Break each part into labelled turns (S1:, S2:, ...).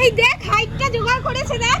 S1: এই দেখ হাইটটা জোগাড় করেছে দেখ।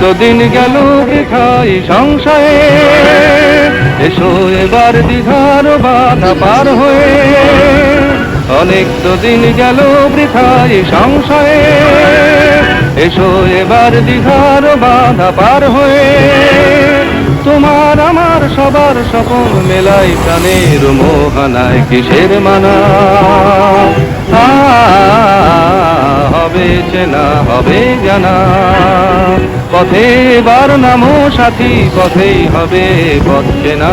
S2: তো দিন গেল বৃথাই সংশয়ে এসো এবার দ্বিধার বাধা পার হয়ে। অনেক তো দিন গেল বৃথাই সংশয়ে এসো এবার দ্বিধার বাধা পার হয়ে। তোমার আমার সবার স্বপন মেলাই প্রাণের মোহনায় কিসের মানা? হবে চেনা হবে জানা। পথে বার নামো সাথী পথেই হবে পথ চেনা।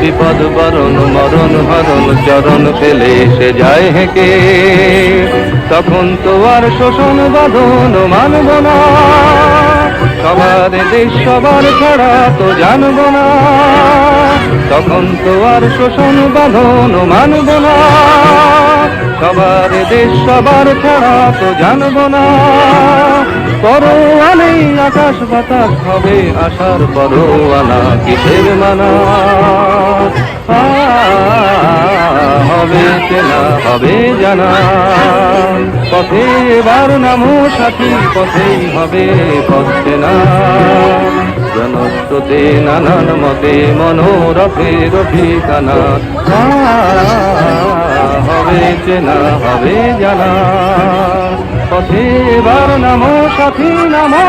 S2: বিপদ, বরণ, মরণ, হরণ, চরণ ফেলে সে যায় হেঁকে। তখন তো আর শোষণ, বাঁধন, মানব না। সবার দেশ, সবার ছাড়া তো জানব না। তখন তো আর শোষণ, বাঁধন, মানব না। সবার দেশ, সবার ছাড়া তো জানব না। পরোয়া নেই আকাশ বাতাস হবে আসার পরোয়ানা কিসের মানা? হবে চেনা হবে জানা। পথে এবার নামো সাথী পথেই হবে পথ চেনা? জনস্রোতে নানান মতে মনোরথের ঠিকানা আ, হবে চেনা হবে জানা। পথে এবার নামো সাথী নামো?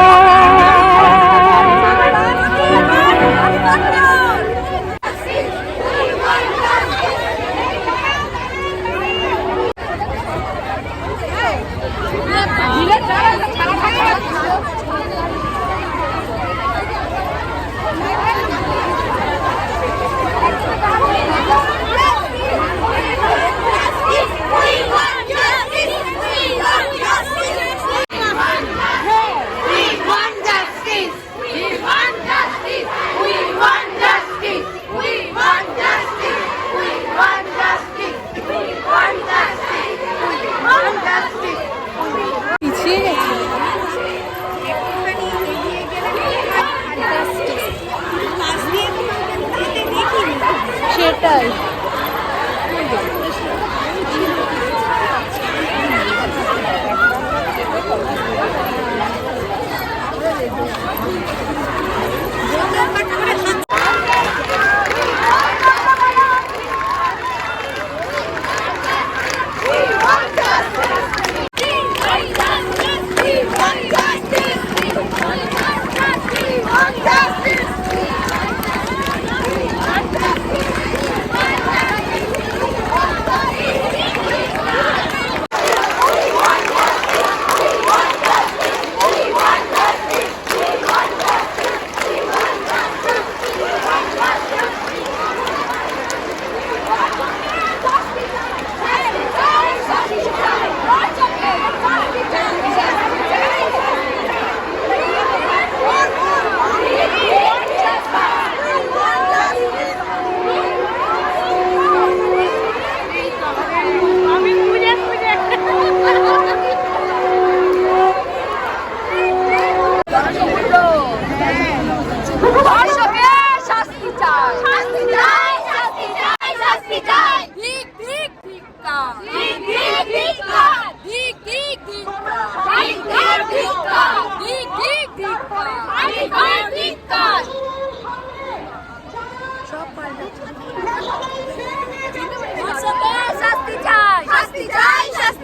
S1: শাস্তি চাই
S3: শাস্তি চাই শাস্তি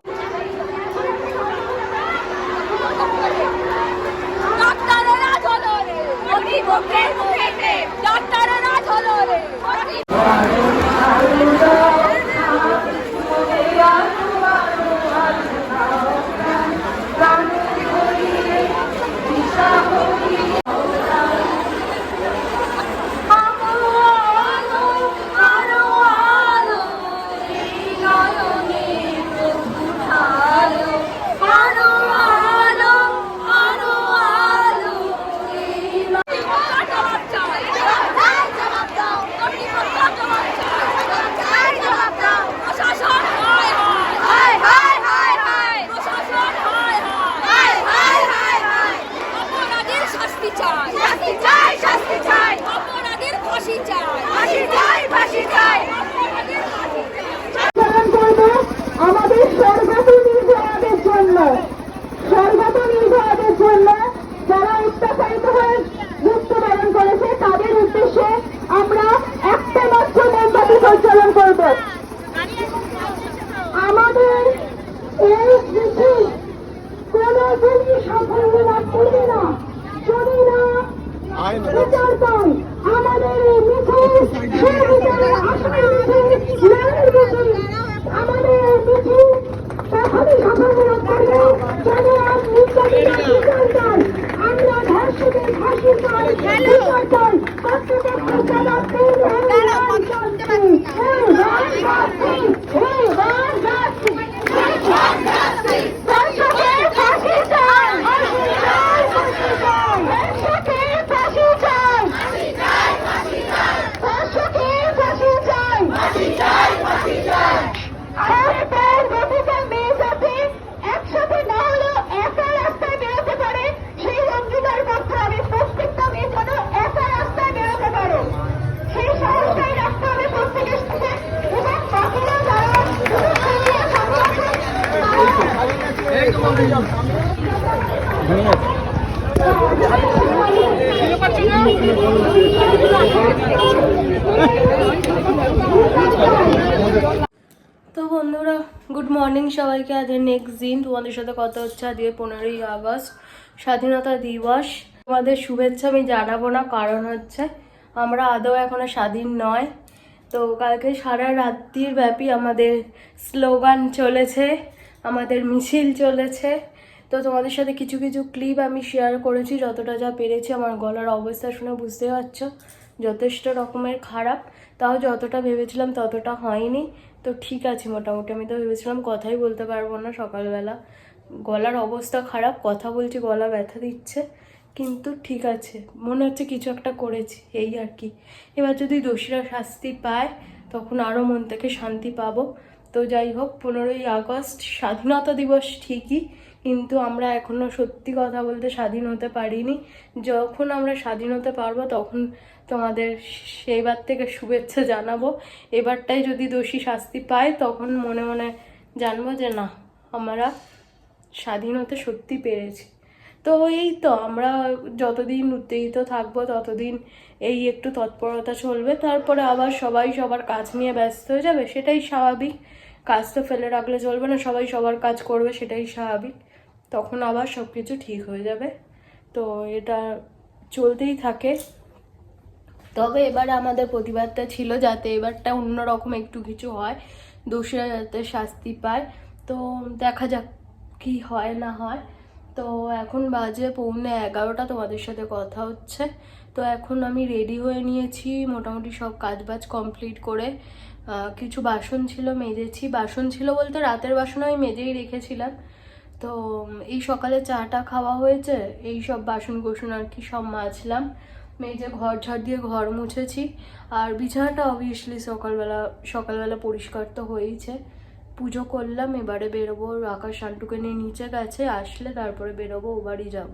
S3: ডাক্তাররা হলো রে অতি মুখে মুখে ডাক্তাররা হলো রে
S1: আমরা ধর্ষকের ফাঁসির দল
S4: তো বন্ধুরা গুড মর্নিং সবাইকে। আজকে নেক্সট দিন তোমাদের সাথে কথা হচ্ছে আজকে পনেরোই আগস্ট, স্বাধীনতা দিবস। তোমাদের শুভেচ্ছা আমি জানাব না, কারণ হচ্ছে আমরা আদৌ এখনও স্বাধীন নয়। তো কালকে সারা রাত্রির ব্যাপী আমাদের স্লোগান চলেছে আমাদের মিছিল চলেছে। তো তোমাদের সাথে কিছু কিছু ক্লিপ আমি শেয়ার করেছি, যতটা যা পেরেছি। আমার গলার অবস্থা শুনে বুঝতে পারছ, যথেষ্ট রকমের খারাপ। তাও যতটা ভেবেছিলাম ততটা হয়নি। তো ঠিক আছে, মোটামুটি আমি তো ভেবেছিলাম কথাই বলতে পারব না সকালবেলা। গলার অবস্থা খারাপ, কথা বলছি, গলা ব্যথা দিচ্ছে। কিন্তু ঠিক আছে, মনে হচ্ছে কিছু একটা করেছি, এই আর কি। এবার যদি দোষীরা শাস্তি পায়, তখন আরও মন থেকে শান্তি পাবো। তো যাই হোক, পনেরোই আগস্ট, স্বাধীনতা দিবস ঠিকই, কিন্তু আমরা এখনও সত্যি কথা বলতে স্বাধীন হতে পারিনি। যখন আমরা স্বাধীন হতে পারব, তখন তোমাদের সেইবার থেকে শুভেচ্ছা জানাব। এবারটাই যদি দোষী শাস্তি পায়, তখন মনে মনে জানব যে না, আমরা স্বাধীন হতে সত্যি পেরেছি। তো এই তো, আমরা যতদিন উত্তেজিত থাকব, ততদিন এই একটু তৎপরতা চলবে। তারপরে আবার সবাই সবার কাজ নিয়ে ব্যস্ত হয়ে যাবে, সেটাই স্বাভাবিক। কাজ তো ফেলে রাখলে চলবে না, সবাই সবার কাজ করবে, সেটাই স্বাভাবিক। তখন আবার সব কিছু ঠিক হয়ে যাবে। তো এটা চলতেই থাকে। তবে এবারে আমাদের প্রতিবাদটা ছিল যাতে এবারটা অন্যরকম একটু কিছু হয়, দোষীরা যাতে শাস্তি পায়। তো দেখা যাক কি হয় না হয়। তো এখন বাজে পৌনে এগারোটা, তোমাদের সাথে কথা হচ্ছে। তো এখন আমি রেডি হয়ে নিয়েছি মোটামুটি সব কাজবাজ কমপ্লিট করে। কিছু বাসন ছিল মেজেছি। বাসন ছিল বলতে রাতের বাসন আমি মেজেই রেখেছিলাম। তো এই সকালে চাটা খাওয়া হয়েছে, এই সব বাসন কোসন আর কি সব মাজলাম। মেজে ঘর ঝাড় দিয়ে ঘর মুছেছি। আর বিছানাটা অবভিয়াসলি সকালবেলা সকালবেলা পরিষ্কার তো হয়েইছে। পুজো করলাম, এবারে বেরোবো, আকাশ শান্টুকে নিয়ে নিচে গেছে, আসলে তারপরে বেরোবো, ও বাড়ি যাব।